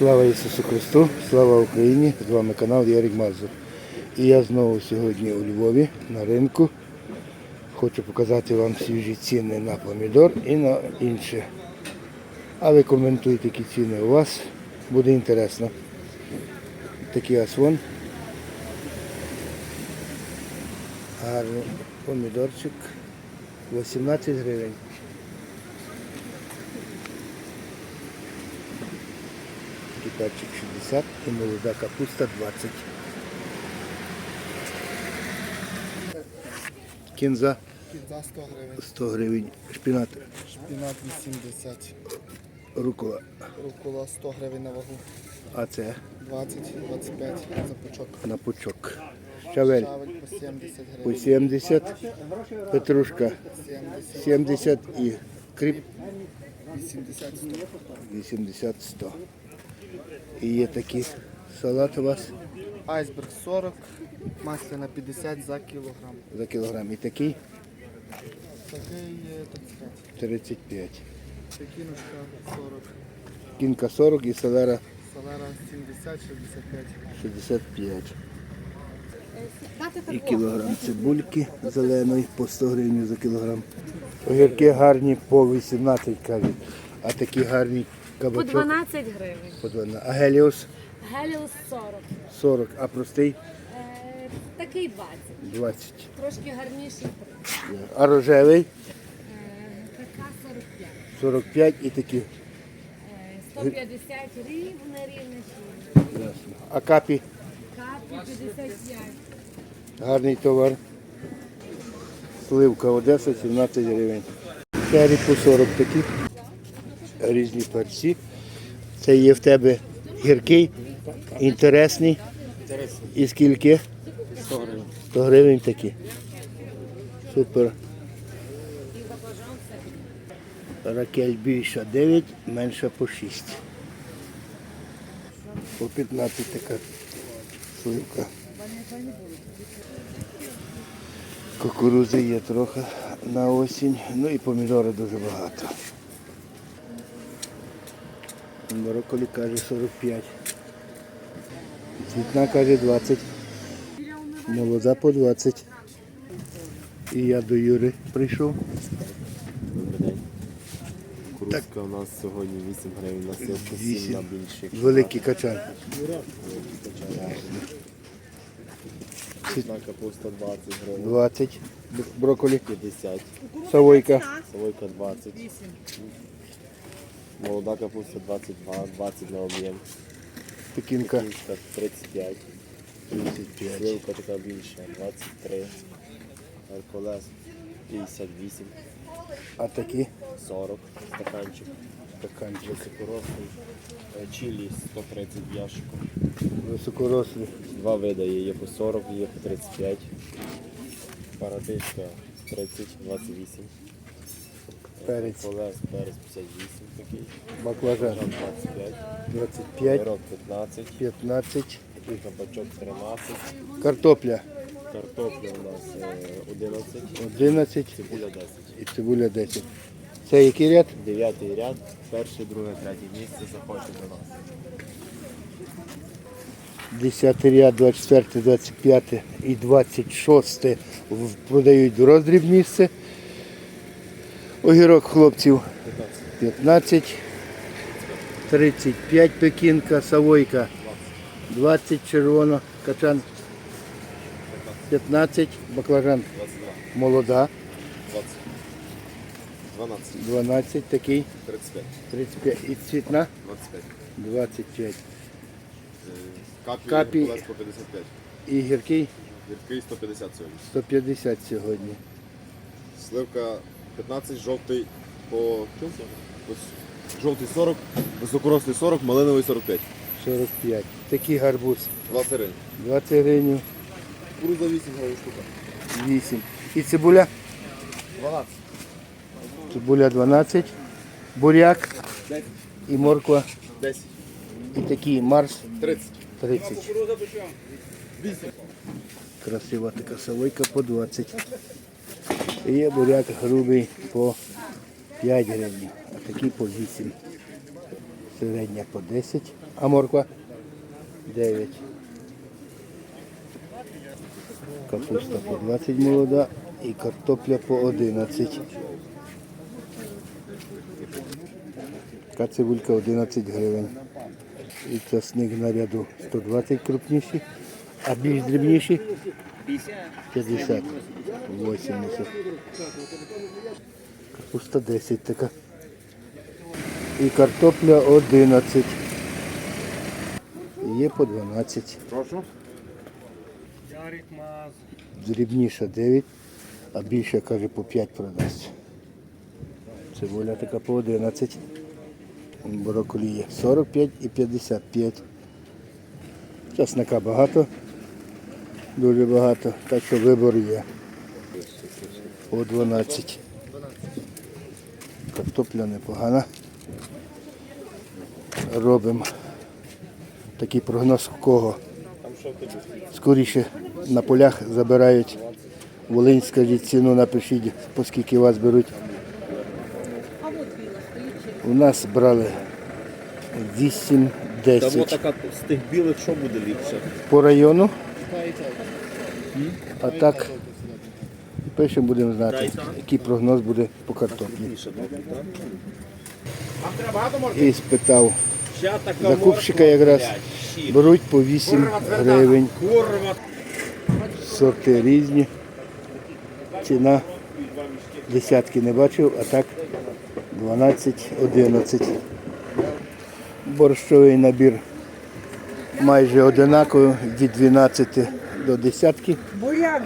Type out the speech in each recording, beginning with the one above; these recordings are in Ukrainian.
Слава Ісусу Христу, слава Україні! З вами канал Ярик Мазур. І я знову сьогодні у Львові на ринку. Хочу показати вам свіжі ціни на помідор і на інше. А ви коментуйте, які ціни у вас. Буде інтересно. Такий асвон. Гарний помідорчик. 18 гривень. Китайчик 60 і молода капуста 20. Кінза Кінза 100 гривень, 100 гривень, шпінат, шпінат 80, рукола. рукола 100 гривень на вагу, А це 20-25 за пучок. на пучок. Щавель Шавель по 70 по 70, петрушка 70, 70 і кріп 80, 100. 80-100. І є такі салат у вас Айсберг 40, масляна 50 за кілограм. за кілограм. І такий Такий е, 35. 35. Пекіночка 40, Кінка 40 і селера салера 70, 65. 65. І кілограм цибульки зеленої по 100 гривень за кілограм. Огірки гарні по 18 кажуть. А такі гарні По 12 гривень. по 12. А геліос Геліус 40. 40, а простий Е, такий 20. 20. Трошки гарніший 30. А рожевий Е, така 45. 45 і такі. Е, 150 рівне, рівне. Ясно. А капі Капі 55. гарний товар. Сливка Одеса 17 гривень. Чері по 40 такі. Різні перці. Це є в тебе гіркий, інтересний. І скільки? 100 гривень. 100 гривень такі. Супер. Ракель більша 9, менша по 6. По 15 така сливка. Кукурузи є трохи на осінь, ну і помідори дуже багато. Брокколі каже 45. Цвітна каже 20. Молода по 20. І я до Юри прийшов. Курузка у нас сьогодні 8 гривень на силку, 7 Вісім. на більших. Великий качан. Цвітна капуста 20 гривень, 20. Брокколі. 50, Савойка. солойка 20. Молода капуста 22, 20 на об'єм. Пекінка. Кінська 35, 35. сливка така більша 23, Геркулес 58, А такі 40, стаканчик, стаканчик. високорослий, Е, чилі 130 в ящику. Високорослі. Два види є, є по 40, є по 35. Парадичка 30, 28. Перець. Колес, перець 58 такий. Баклажан 25. 25. Пирог 15. 15. Такий кабачок 13. Картопля Картопля у нас е, 11. 11 Цибуля 10. і цибуля 10. Це який ряд? Дев'ятий ряд, перше, друге, третє місце заходьте до нас. 10 ряд, 24, 25 і 26 в- продають в роздріб місце. Огірок хлопців 15, 35 пекінка, савойка 20 червона, качан 15, баклажан молода 12, 12, такий 35, 35 і цвітна 25. 25. Капі, Капі. Геркулес по 55. І гіркий Гіркий 150 сьогодні. 150 сьогодні. Сливка 15, жовтий по, жовтий 40, високорослий 40, малиновий 45. 45. Такий гарбуз 20 гривень. 20 гривень, Кукуруза 8 гривень штука. 8. І цибуля? 12. Цибуля 12. Буряк 10. і морква. 10. І такий марс 30. 30. Красива така савойка по 20. І є буряк грубий по 5 гривень, а такий по 8. Середня по 10. А морква? 9. Капуста по 20 молода і картопля по 11. Така цибулька 11 гривень. І часник на ряду 120 крупніші, а більш дрібніші 50, 80. Капуста 10 така. І картопля 11. Є по 12. Прошу. Дрібніша 9, а більша, каже, по 5 продасть. Цибуля така по 11. Брокколі є 45 і 55. Часника багато, дуже багато, так що вибор є. По 12. Картопля непогана. Робимо такий прогноз в кого. Скоріше на полях забирають. Волинь, скажіть ціну, напишіть, по скільки вас беруть. У нас брали 8-10 така з тих білих, що буде ліпше? по району. А так пишемо, будемо знати, який прогноз буде по картоплі. І спитав закупщика якраз. беруть по 8 гривень. Сорти різні. Ціна десятки не бачив, а так 12-11. Борщовий набір майже одинаковий від 12 до десятки,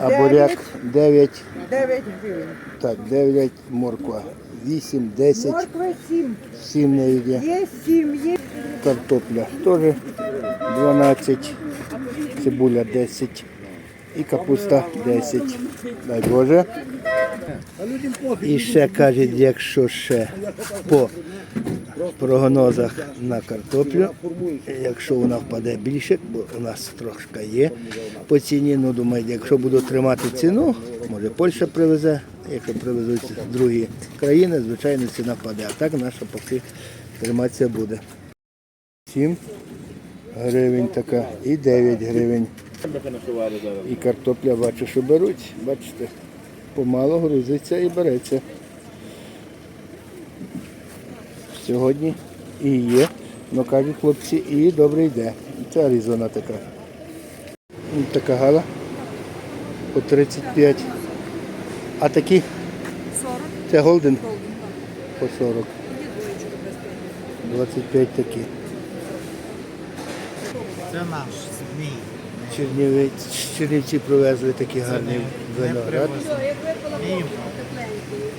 а буряк 9, 9 гривень. так, 9, морква 8, 10, Морква 7. 7 не йде. Є 7, є. Картопля теж 12, цибуля 10 і капуста 10. Дай Боже. І ще кажуть, якщо ще по прогнозах на картоплю, якщо вона впаде більше, бо у нас трошки є по ціні, ну думаю, якщо буду тримати ціну, може Польща привезе, якщо привезуть другі країни, звичайно ціна впаде. А так наша поки триматися буде. 7 гривень така і 9 гривень. І картопля бачу, що беруть. Бачите, помало грузиться і береться. Сьогодні і є, ну кажуть хлопці, і добре йде. Це Аризона така. Ось Така гала по 35. А такі? 40. Це голден? По 40. 25 такі. Це наш змій. Чернівець, Чернівці привезли такі гарні виноград.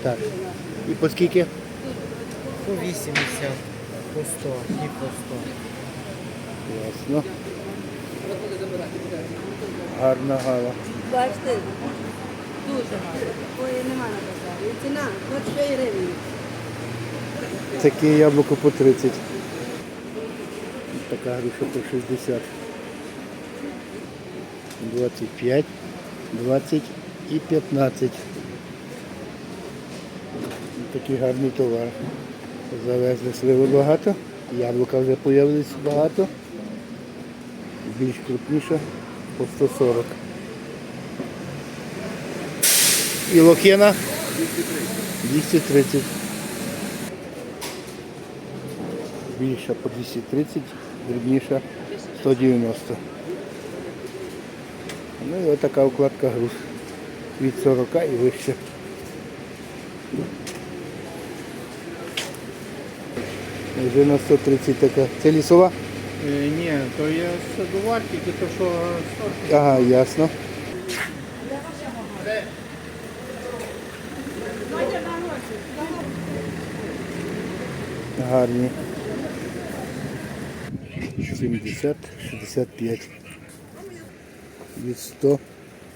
Так. І по скільки? По 80, по 100, і по 100. Ясно. Гарна гала. Бачите, дуже гарно. Ой, нема на базарі. Ціна 25 гривень. Таке яблуко по 30. Така груша по 60. 25, 20 і 15. Такий гарний товар. Завезли сливи багато, яблука вже з'явилися багато. Більш крупніша по 140. І лохина 230. більша по 230, дрібніша 190. Ну і отака укладка груз. Від 40 і вище. Вже на 130 така. Це лісова? Ні, то є садувар, тільки то, що сорт. Ага, ясно. Гарні. 70, 65. Від 100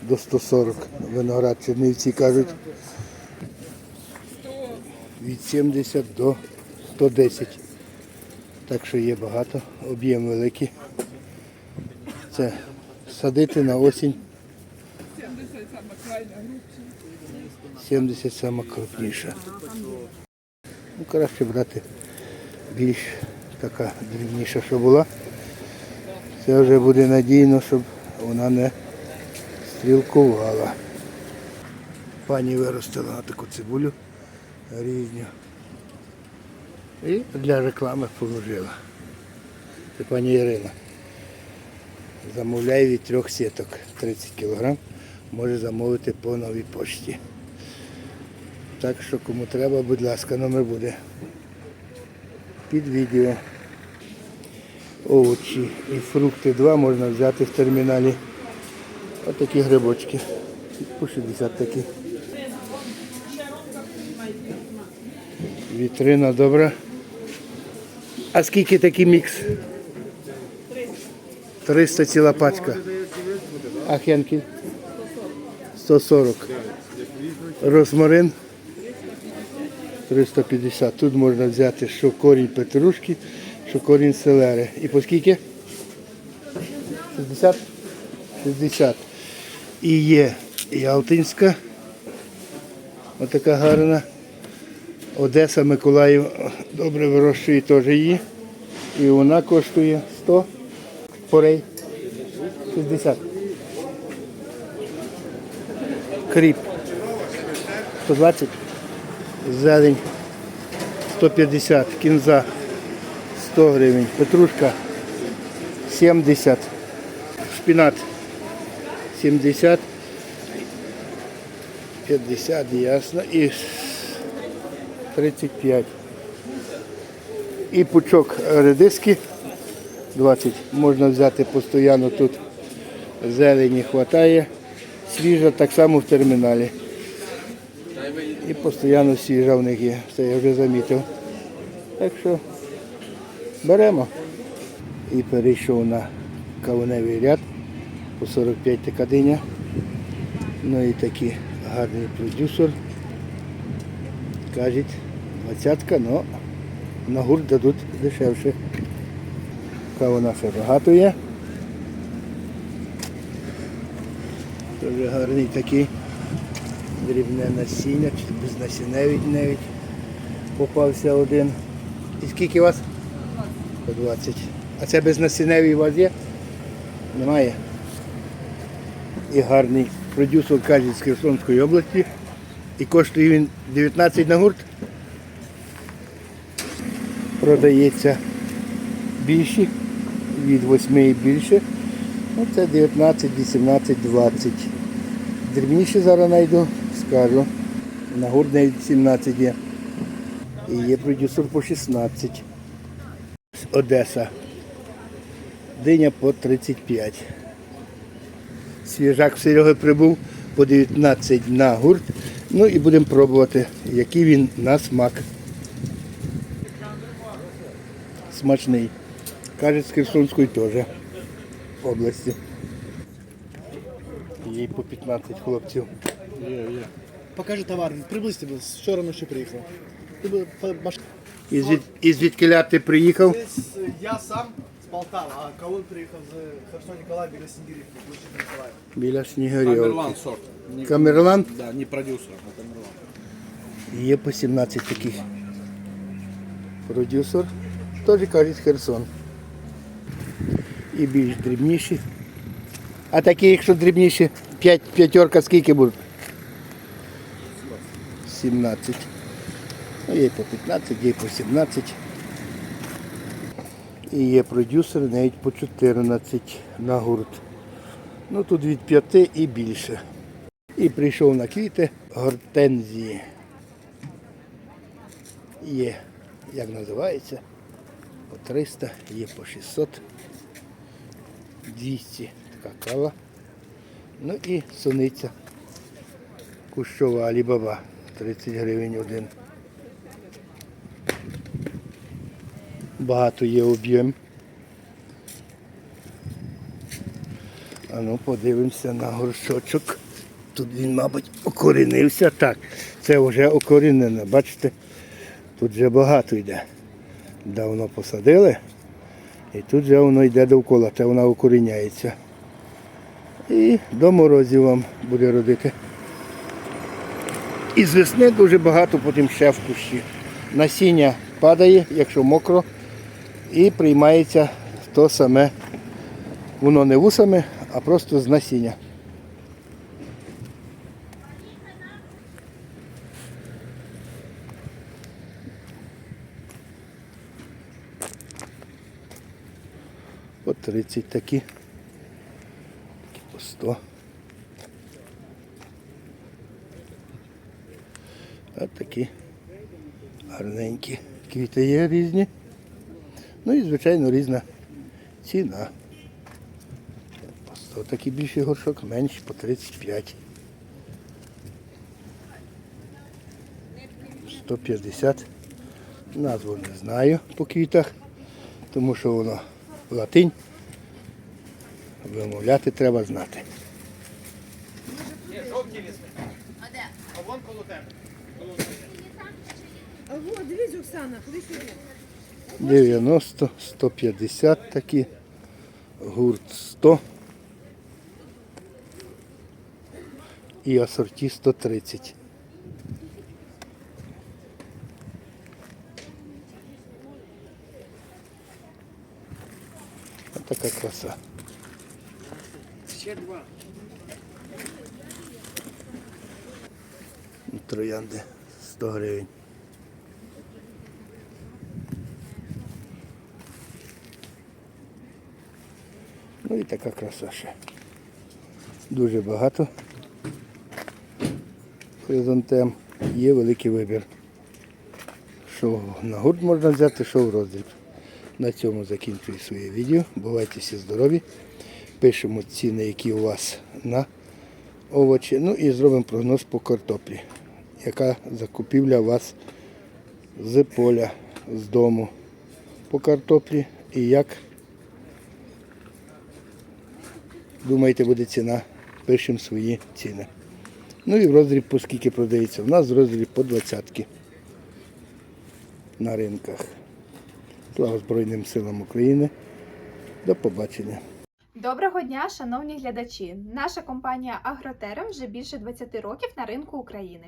до 140. Виноград чернівці кажуть. Від 70 до 110. Так що є багато, об'єм великий. Це садити на осінь. 70 сама. Ну, краще брати більш така дрібніша, що була. Це вже буде надійно, щоб вона не стрілкувала. Пані виростила таку цибулю різню. І для реклами положила. Це пані Ірина. Замовляє від трьох сіток 30 кг. Може замовити по новій пошті. Так що кому треба, будь ласка, номер буде під відео. Овочі і фрукти 2 можна взяти в терміналі. Отакі грибочки. По 60 такі. Вітрина добра. А скільки такий мікс? 300 ціла пачка. А хенкель? 140. Розмарин 350. Тут можна взяти що корінь петрушки, що корінь селери. І по скільки? 60? 60. І є Ялтинська. Отака гарна. Одеса Миколаїв добре вирощує теж її. І вона коштує 100 порей. 60. Кріп. 120. Зелень. 150. Кінза. 100 гривень. Петрушка. 70. Шпінат. 70. 50, ясно. І 35. І пучок редиски 20. Можна взяти постійно тут зелені вистачає. Свіжа так само в терміналі. І постійно свіжа в них є. Це я вже замітив. Так що беремо. І перейшов на кавуневий ряд по 45 така диня. Ну і такий гарний продюсер. Кажуть, двадцятка, але на гурт дадуть дешевше. Кава наша багато є. Дуже гарний такий дрібне насіння, чи безнасінневий навіть попався один. І скільки у вас? По 20. А це безнасінневий у вас є? Немає. І гарний продюсер каже з Херсонської області. І коштує він 19 на гурт. Продається більші, від 8 і більше. Оце 19, 18, 20. Дрібніші зараз знайду, скажу. На навіть 17 є. І є продюсер по 16. Одеса. Диня по 35. Свіжак в Сереги прибув по 19 на гурт. Ну і будемо пробувати, який він на смак. Смачний. Кажуть, з Херсонської теж області. Їй по 15 хлопців. Покажи товар, приблизь тебе, вчора ночі приїхав. Ти би по- баш... І звід, і звідкиля ти приїхав? Десь е, я сам з Полтава, а Каун приїхав з Херсон Ніколаєва біля Сінгірівки, площі Миколаєва. Біля Снігирівки. Камерлан сорт. Не- Камерлан Да, не продюсер, а Камерлан. є по 17 таких. Продюсер. Теж кажуть Херсон. І більш дрібніші. А такі, якщо дрібніші, 5 п'ятерка скільки будуть? 17. Ну, є по 15, є по 17. І є продюсери навіть по 14 на гурт. Ну тут від 5 і більше. І прийшов на квіти гортензії. Є, як називається, по 300, є по 600, 200 така кава. Ну і суниця кущова Алібаба, 30 гривень один. Багато є об'єм. А ну подивимося на горшочок. Тут він, мабуть, окорінився. Так, це вже окорінене, бачите? Тут вже багато йде. Давно посадили. І тут вже воно йде довкола, це вона окоріняється. І до морозів вам буде родити. І з весни дуже багато, потім ще в кущі. Насіння падає, якщо мокро, і приймається то саме, воно не вусами, а просто з насіння. По 30 такі. Такі по 100. А такі гарненькі квіти є різні. Ну і, звичайно, різна ціна. По 100 такий більший горшок, менший по 35. 150. Назву не знаю по квітах, тому що воно латинь. Вимовляти треба знати. А вот, дивись, Оксана, куди сюди? 90, 150 такі, гурт 100 і асорті 130. Ось така краса. Ще два. Троянди 100 гривень. Ну і така краса ще. Дуже багато хризантем. Є великий вибір. Що на гурт можна взяти, що в роздріб. На цьому закінчую своє відео. Бувайте всі здорові. Пишемо ціни, які у вас на овочі. Ну і зробимо прогноз по картоплі. Яка закупівля вас з поля, з дому по картоплі і як думаєте буде ціна, пишемо свої ціни. Ну і в роздріб по скільки продається. У нас роздріб по 20 на ринках. Слава Збройним силам України. До побачення. Доброго дня, шановні глядачі! Наша компанія Агротерем вже більше 20 років на ринку України.